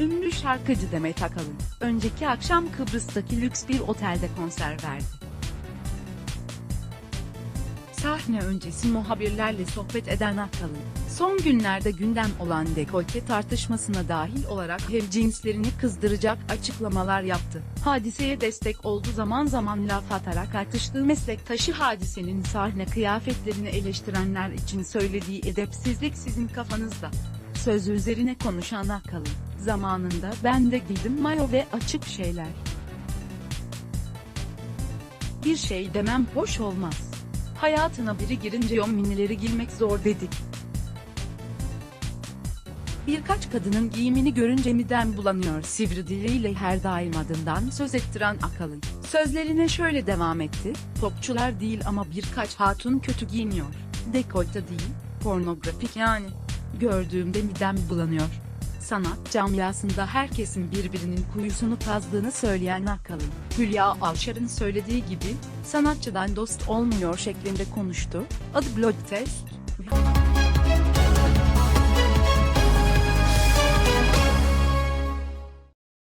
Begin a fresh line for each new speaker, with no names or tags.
Ünlü şarkıcı Demet Akalın, önceki akşam Kıbrıs'taki lüks bir otelde konser verdi. Sahne öncesi muhabirlerle sohbet eden Akalın, son günlerde gündem olan dekolte tartışmasına dahil olarak hem cinslerini kızdıracak açıklamalar yaptı. Hadiseye destek oldu zaman zaman laf atarak tartıştığı meslektaşı hadisenin sahne kıyafetlerini eleştirenler için söylediği edepsizlik sizin kafanızda. Sözü üzerine konuşan Akalın, zamanında ben de giydim mayo ve açık şeyler. Bir şey demem hoş olmaz. Hayatına biri girince o minileri giymek zor dedik. Birkaç kadının giyimini görünce midem bulanıyor sivri diliyle her daim adından söz ettiren Akalın. Sözlerine şöyle devam etti, topçular değil ama birkaç hatun kötü giyiniyor. Dekolte değil, pornografik yani. Gördüğümde midem bulanıyor. Sanat camiasında herkesin birbirinin kuyusunu kazdığını söyleyen Akalın, Hülya Avşar'ın söylediği gibi, sanatçıdan dost olmuyor şeklinde konuştu. Adı Blog Test,